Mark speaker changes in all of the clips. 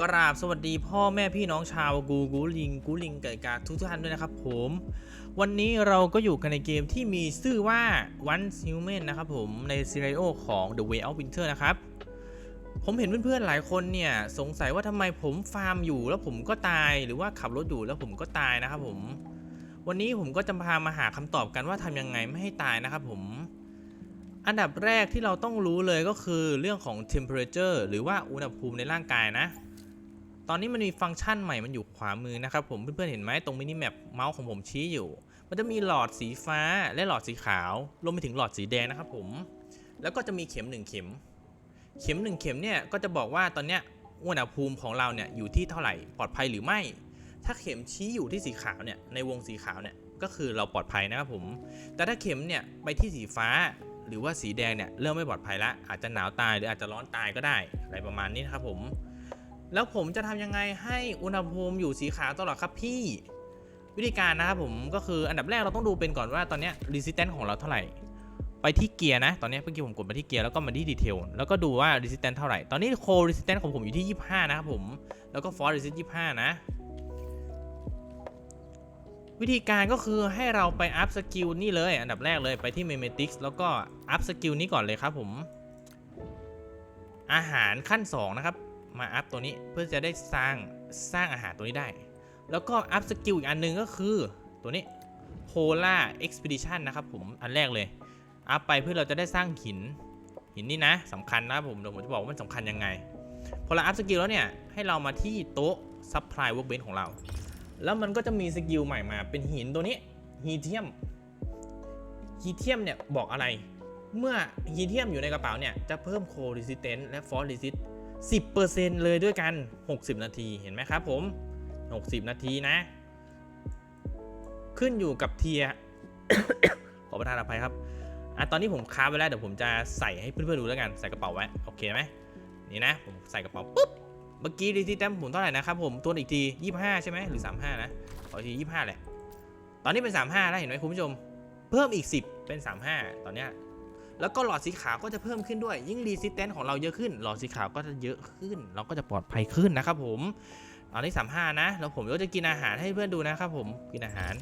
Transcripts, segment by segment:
Speaker 1: กราบสวัสดีพ่อแม่พี่น้องชาวกูกูลิงกูลิงไก่กาทุกท่านด้วยนะครับผม วันนี้เราก็อยู่กันในเกมที่มีชื่อว่า One Human นะครับผม ในซีรีโอของ The Way of Winter นะครับ ผมเห็นเพื่อนๆหลายคนเนี่ย สงสัยว่าทำไมผมฟาร์มอยู่แล้วผมก็ตายหรือว่าขับรถอยู่แล้วผมก็ตายนะครับผม วันนี้ผมก็จะพามาหาคำตอบกันว่าทำยังไงไม่ให้ตายนะครับผมอันดับแรกที่เราต้องรู้เลยก็คือเรื่องของ temperature หรือว่าอุณหภูมิในร่างกายนะ ตอนนี้มันมีฟังก์ชันใหม่มันอยู่ขวามือนะครับผมเพื่อนๆเห็นไหมตรงมินิแมปเมาส์ของผมชี้อยู่ มันจะมีหลอดสีฟ้าและหลอดสีขาวรวมไปถึงหลอดสีแดงนะครับผม แล้วก็จะมีเข็มหนึ่งเข็ม เข็มหนึ่งเข็มเนี่ยก็จะบอกว่าตอนเนี้ยอุณหภูมิของเราเนี่ยอยู่ที่เท่าไหร่ปลอดภัยหรือไม่ ถ้าเข็มชี้อยู่ที่สีขาวเนี่ยในวงสีขาวเนี่ยก็คือเราปลอดภัยนะครับผม แต่ถ้าเข็มเนี่ยไปที่สีฟ้าหรือว่าสีแดงเนี่ยเริ่มไม่ปลอดภัยละอาจจะหนาวตายหรืออาจจะร้อนตายก็ได้อะไรประมาณนี้นะครับผม แล้วผมจะทำยังไงให้อุณหภูมิอยู่สีขาวตลอดครับพี่ วิธีการนะครับผมก็คืออันดับแรกเราต้องดูเป็นก่อนว่าตอนนี้ย resistance ของเราเท่าไหร่ ไปที่เกียร์นะ ตอนนี้เมื่อกี้ผมกดไปที่เกียร์แล้วก็มาที่ดีเทลแล้วก็ดูว่า resistance เท่าไหร่ ตอนนี้ core resistance ของผมอยู่ที่ 25 นะครับผม แล้วก็ force resistance 25นะ วิธีการก็คือให้เราไปอัพสกิลนี่เลย อันดับแรกเลยไปที่ memetics แล้วก็อัพสกิลนี้ก่อนเลยครับผม อาหารขั้น 2 นะครับ มาอัพตัวนี้เพื่อจะได้สร้างสร้างอาหารตัวนี้ได้ แล้วก็อัพสกิลอีกอันหนึงก็คือตัวนี้ Polar Expedition นะครับผมอันแรกเลย อัพไปเพื่อเราจะได้สร้างหินหินนี่นะสำคัญนะผมเดี๋ยวผมจะบอกว่ามันสำคัญยังไง พอเราอัพสกิลแล้วเนี่ย ให้เรามาที่โต๊ะ Supply Workbench ของเรา แล้วมันก็จะมีสกิลใหม่มาเป็นหินตัวนี้ฮีเทียมฮีเทียมเนี่ยบอกอะไร เมื่อฮีเทียมอยู่ในกระเป๋าเนี่ยจะเพิ่มโค resistant และ force resist 10%เลยด้วยกัน 60 นาทีเห็นไหมครับผม 60 นาทีนะ ขึ้นอยู่กับเทียขอประทานอภัยครับอะตอนนี้ผมค้าไว้แล้วเดี๋ยวผมจะใส่ให้เพื่อนๆดูแล้วกันใส่กระเป๋าไว้โอเคไหมนี่นะผมใส่กระเป๋าปุ๊บเมื่อกี้ดีที่แต้มผมเท่าไหร่นะครับผมตัวอีกที 25 ใช่ไหมหรือ 35 นะขออีกที 25 แหละ ตอนนี้เป็น 35 แล้วเห็นไหมคุณผู้ชม เพิ่มอีก 10 เป็น 35 ตอนเนี้ย แล้วก็หลอดสีขาวก็จะเพิ่มขึ้นด้วย ยิ่งรีสิสแตนของเราเยอะขึ้น หลอดสีขาวก็จะเยอะขึ้น เราก็จะปลอดภัยขึ้นนะครับผมตอนนี้35นะแล้วผมก็จะกินอาหารให้เพื่อนดูนะครับผมกินอาหาร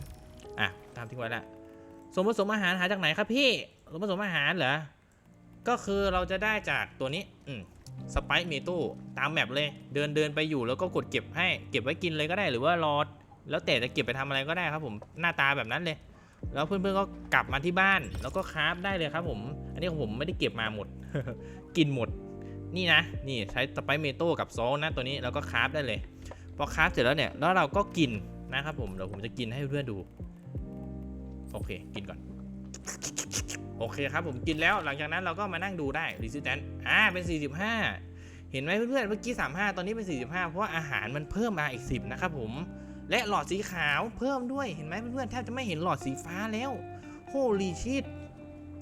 Speaker 1: อะตามทิ้งไว้ละส่วนผสมอาหารหาจากไหนครับพี่ส่วนผสมอาหารเหรอก็คือเราจะได้จากตัวนี้อืมสไปซ์เมโต้ตามแมปเลย เดินเดินไปอยู่แล้วก็กดเก็บให้เก็บไว้กินเลยก็ได้หรือว่ารอแล้วแต่จะเก็บไปทำอะไรก็ได้ครับผมหน้าตาแบบนั้นเลย แล้วเพื่อนๆก็กลับมาที่บ้าน แล้วก็คราฟได้เลยครับผม อันนี้ของผมไม่ได้เก็บมาหมด กินหมด นี่นะ นี่ใช้สไปซ์เมโต้กับซอสนะตัวนี้แล้วก็คราฟได้เลย พอคราฟเสร็จแล้วเนี่ย แล้วเราก็กินนะครับผม เดี๋ยวผมจะกินให้เพื่อนๆดู โอเค กินก่อน โอเคครับผมกินแล้ว หลังจากนั้นเราก็มานั่งดูได้ resistance อ่า เป็น 45 เห็นไหมเพื่อนๆ เมื่อกี้ 35 ตอนนี้เป็น 45 เพราะว่าอาหารมันเพิ่มมาอีก 10 นะครับผม และหลอดสีขาวเพิ่มด้วยเห็นไหมเพื่อนๆแทบจะไม่เห็นหลอดสีฟ้าแล้วโฮลีชิต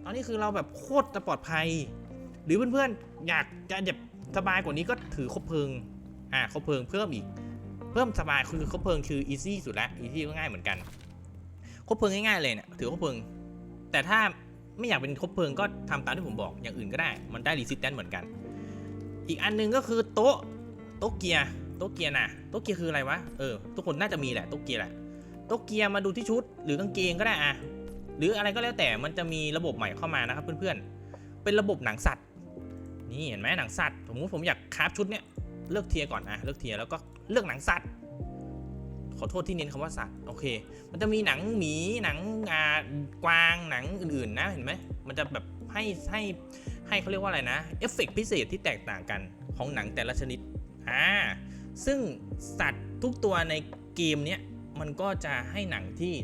Speaker 1: ตอนนี้คือเราแบบโคตรจะปลอดภัย หรือเพื่อนๆอยากจะแบบสบายกว่านี้ก็ถือคบเพลิงอ่าคบเพลิงเพิ่มอีก เพิ่มสบายคือคบเพลิงคือ easy สุดละ easy ก็ง่ายเหมือนกันคบเพลิงง่ายๆเลยเนี่ยถือคบเพลิง แต่ถ้าไม่อยากเป็นคบเพลิงก็ทำตามที่ผมบอกอย่างอื่นก็ได้ มันได้รีสิสแตนเหมือนกัน อีกอันหนึงก็คือโต๊ะโต๊ะเกียร์ โต๊ะเกียร์น่ะโต๊ะเกียร์คืออะไรวะ เออ ทุกคนน่าจะมีแหละโต๊ะเกียร์แหละโต๊ะเกียร์มาดูที่ชุด หรือกางเกงก็ได้อะหรืออะไรก็แล้วแต่มันจะมีระบบใหม่เข้ามานะครับเพื่อนๆ เป็นระบบหนังสัตว์ นี่เห็นไหมหนังสัตว์ สมมติผมอยากคราฟชุดเนี้ยเลือกเทียร์ก่อนอะเลือกเทียร์แล้วก็เลือกหนังสัตว์ ขอโทษที่เน้นคำว่าสัตว์ โอเค มันจะมีหนังหมี หนังอ่ากวาง หนังอื่นๆนะ เห็นไหมมันจะแบบให้ให้ให้เขาเรียกว่าอะไรนะ เอฟเฟกพิเศษที่แตกต่างกันของหนังแต่ละชนิด อ่า ซึ่งสัตว์ทุกตัวในเกมเนี้ยมันก็จะให้หนังที่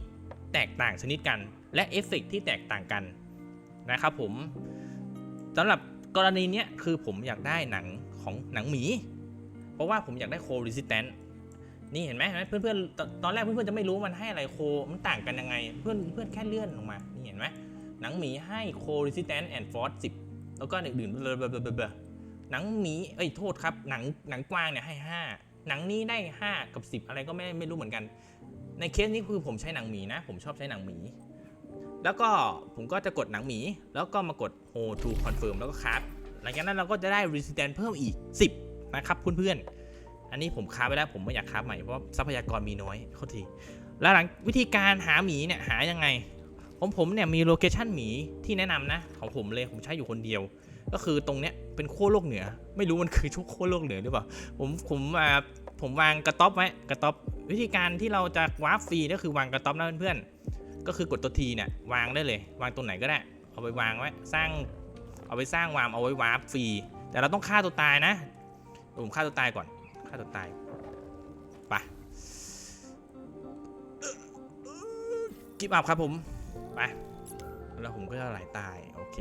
Speaker 1: แตกต่างชนิดกัน และเอฟเฟกที่แตกต่างกันนะครับผมสำหรับกรณีเนี้ยคือผมอยากได้หนังของหนังหมี เพราะว่าผมอยากได้โค r ิ s ิแ a นนี่เห็นไหมเห็นไหมเพื่อนๆตอนแรกเพื่อนๆจะไม่รู้มันให้อะไรโคมันต่างกันยังไง เพื่อนเพื่อนแค่เลื่อนลงมานี่เห็นไหมหนังหมีให้โค resistance and force 10แล้วก็อื่นๆเบลอๆๆๆ หนังหมีเอ้ยโทษครับหนังหนังกว้างเนี่ยให้ 5 หนังนี้ได้ 5 กับ 10 อะไรก็ไม่ไม่รู้เหมือนกัน ในเคสนี้คือผมใช้หนังหมีนะ ผมชอบใช้หนังหมี แล้วก็ผมก็จะกดหนังหมี แล้วก็มากด hold to confirm แล้วก็ครับหลังจากนั้นเราก็จะได้ resistance เพิ่มอีก 10 นะครับเพื่อนๆอันนี้ผมค้าไปแล้วผมไม่อยากค้าใหม่เพราะทรัพยากรมีน้อยโทษทีแล้วหลังวิธีการหาหมีเนี่ยหายังไงผมผมเนี่ยมีโลเคชันหมีที่แนะนำนะของผมเลยผมใช้อยู่คนเดียว ก็คือตรงเนี้ยเป็นขั้วโลกเหนือ ไม่รู้มันคือชุกขั้วโลกเหนือหรือเปล่า ผมผมอ่าผมวางกระต๊อบไว้กระต๊อบวิธีการที่เราจะวาร์ปฟรีก็คือวางกระต๊อบนะเพื่อนๆก็คือกดตัวทีเนี่ยวางได้เลย วางตรงไหนก็ได้เอาไปวางไว้สร้างเอาไปสร้างวามเอาไว้วาร์ปฟรีแต่เราต้องฆ่าตัวตายนะผมฆ่าตัวตายก่อนฆ่าตัวตายไปกิบอัพครับผมไป แล้วผมก็จะไหลตายโอเค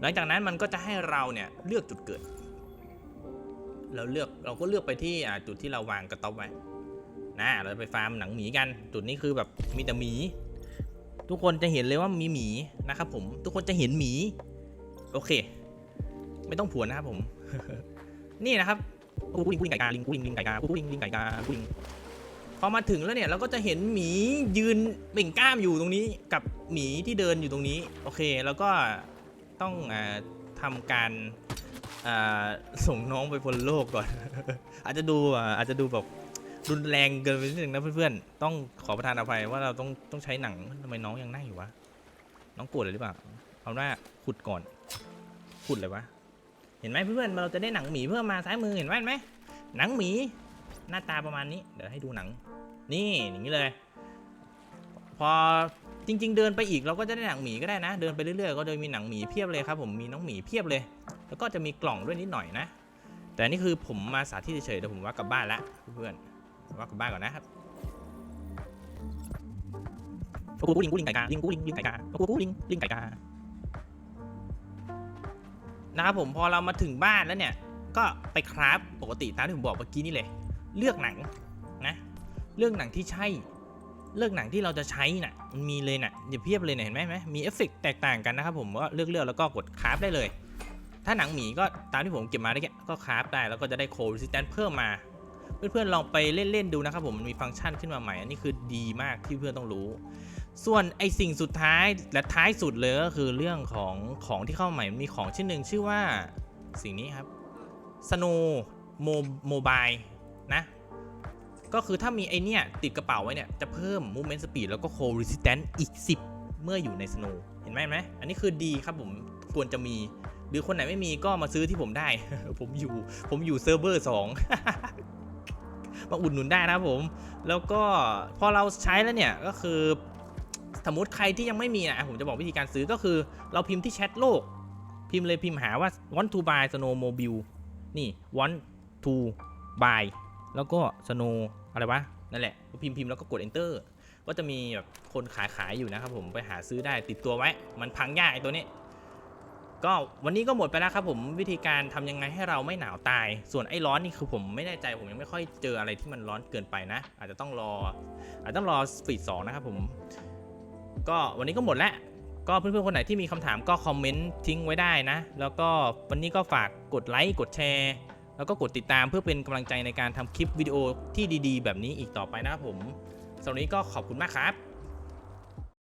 Speaker 1: หลังจากนั้นมันก็จะให้เราเนี่ยเลือกจุดเกิด เราเลือกเราก็เลือกไปที่จุดที่เราวางกระต๊อบไว้นะเราไปฟาร์มหนังหมีกัน จุดนี้คือแบบมีแต่หมี ทุกคนจะเห็นเลยว่ามีหมีนะครับผมทุกคนจะเห็นหมี โอเค ไม่ต้องผวนนะครับผม นี่นะครับกูลิงกูลิงไก่กาลิงกูลิงลิงไก่กากูลิงลิงไก่กากูลิง พอมาถึงแล้วเนี่ยเราก็จะเห็นหมียืนเบ่งกล้ามอยู่ตรงนี้กับหมีที่เดินอยู่ตรงนี้ โอเคแล้วก็ต้องอาทำการส่งน้องไปบนโลกก่อน อาจจะดูอาอาจจะดูแบบรุนแรงเกินไปนิดนึงนะเพื่อนๆ ต้องขอประทานอภัยว่าเราต้องต้องใช้หนังทำไมน้องยังนั่งอยู่วะ น้องโกรธเลยหรือเปล่า เอาหน้าขุดก่อน ขุดเลยวะ เห็นไหมเพื่อนๆ เราจะได้หนังหมีเพิ่มมาซ้ายมือเห็นไหมเห็นไหมหนังหมี หน้าตาประมาณนี้ เดี๋ยวให้ดูหนัง นี่อย่างนี้เลย พอจริง ๆ เดินไปอีกเราก็จะได้หนังหมีก็ได้นะ เดินไปเรื่อยๆก็จะมีหนังหมีเพียบเลยครับผมมีน้องหมีเพียบเลย แล้วก็จะมีกล่องด้วยนิดหน่อยนะ แต่นี่คือผมมาสาธิตเฉยๆเดี๋ยวผมว่ากลับบ้านละเพื่อนๆว่ากลับบ้านก่อนนะครับกูกูลิงกูลิงไก่กาลิงกูลิงลิงไก่กากูกูลิงลิงไก่กานะครับผมพอเรามาถึงบ้านแล้วเนี่ย ก็ไปคราฟปกติตามที่ผมบอกเมื่อกี้นี่เลย เลือกหนังนะเลือกหนังที่ใช่ เลือกหนังที่เราจะใช้น่ะมันมีเลยน่ะอย่าเพียบเลยเนี่ยเห็นไหมไหมมีเอฟเฟกต์แตกต่างกันนะครับผมก็เลือกเลือกแล้วก็กดคราฟได้เลย ถ้าหนังหมีก็ตามที่ผมเก็บมาได้แค่ก็คราฟได้แล้วก็จะได้โค r ร s i สแตนเพิ่มมา เพื่อนๆลองไปเล่นๆดูนะครับผมมันมีฟังก์ชันขึ้นมาใหม่อันนี้คือดีมากที่เพื่อนต้องรู้ส่วนไอสิ่งสุดท้ายและท้ายสุดเลยก็คือเรื่องของของที่เข้าใหม่มันมีของชิ้นหนึ่งชื่อว่าสิ่งนี้ครับ Snow Mobile นะ ก็คือถ้ามีไอเนี่ยติดกระเป๋าไว้เนี่ย จะเพิ่ม Movement Speed แล้วก็ Cold Resistance อีก 10 เมื่ออยู่ใน Snow เห็นไหมไหมอันนี้คือดีครับผมควรจะมี หรือคนไหนไม่มีก็มาซื้อที่ผมได้ ผมอยู่ผมอยู่เซิร์ฟเวอร์2มาอุดหนุนได้นะผม แล้วก็พอเราใช้แล้วเนี่ยก็คือสมมติใครที่ยังไม่มีนะผมจะบอกวิธีการซื้อก็คือ เราพิมพ์ที่แชทโลก พิมพ์เลยพิมพ์หาว่า want to buy snowmobile นี่ want to buy แล้วก็ snow อะไรวะ นั่นแหละพิมพ์พิมพ์แล้วก็กด enter ก็จะมีแบบคนขายขายอยู่นะครับผมไปหาซื้อได้ติดตัวไว้ มันพังยากไอ้ตัวนี้ ก็วันนี้ก็หมดไปแล้วครับผมวิธีการทำยังไงให้เราไม่หนาวตาย ส่วนไอ้ร้อนนี่คือผมไม่แน่ใจผมยังไม่ค่อยเจออะไรที่มันร้อนเกินไปนะ อาจจะต้องรอ อาจจะต้องรอสปีดสองนะครับผม ก็วันนี้ก็หมดแล้วก็เพื่อนๆคนไหนที่มีคำถามก็คอมเมนต์ทิ้งไว้ได้นะ แล้วก็วันนี้ก็ฝากกดไลค์กดแชร์ แล้วก็กดติดตามเพื่อเป็นกำลังใจในการทำคลิปวิดีโอที่ดีๆ แบบนี้อีกต่อไปนะครับผมสำหรับวันนี้ก็ขอบคุณมากครับ